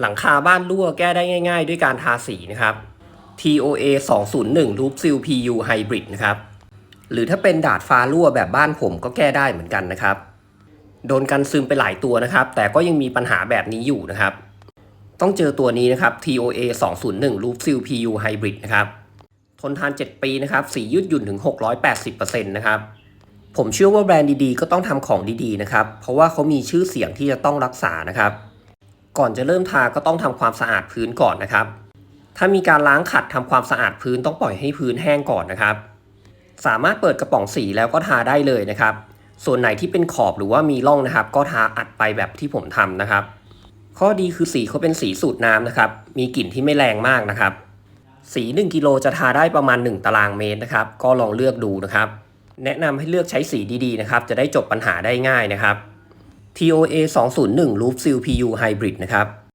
หลังคาบ้านรั่วแก้ได้ง่าย ๆ ด้วยการทาสีนะครับ TOA 201 Loop Seal PU Hybrid นะครับ หรือถ้าเป็นดาดฟ้ารั่วแบบบ้านผมก็แก้ได้เหมือนกันนะครับ โดนกันซึมไปหลายตัวนะครับ แต่ก็ยังมีปัญหาแบบนี้อยู่นะครับ ต้องเจอตัวนี้นะครับ TOA 201 Loop Seal PU Hybrid นะครับ ทนทาน 7 ปีนะครับ สียืดหยุ่นถึง 680%นะครับ ผมเชื่อว่าแบรนด์ดีๆ ก็ต้องทำของดีๆ นะครับ เพราะว่าเขามีชื่อเสียงที่จะต้องรักษานะครับ ก่อนจะเริ่มทาก็ต้องทำความสะอาดพื้นก่อนนะครับ ถ้ามีการล้างขัดทำความสะอาดพื้นต้องปล่อยให้พื้นแห้งก่อนนะครับ สามารถเปิดกระป๋องสีแล้วก็ทาได้เลยนะครับ ส่วนไหนที่เป็นขอบหรือว่ามีร่องนะครับ ก็ทาอัดไปแบบที่ผมทำนะครับ ข้อดีคือสีเขาเป็นสีสูตรน้ำนะครับ มีกลิ่นที่ไม่แรงมากนะครับ สี 1กิโลจะทาได้ประมาณ 1 ตารางเมตรนะครับ ก็ลองเลือกดูนะครับ แนะนำให้เลือกใช้สีดีๆนะครับ จะได้จบปัญหาได้ง่ายนะครับ TOA 201 Loop Seal PU Hybrid นะครับ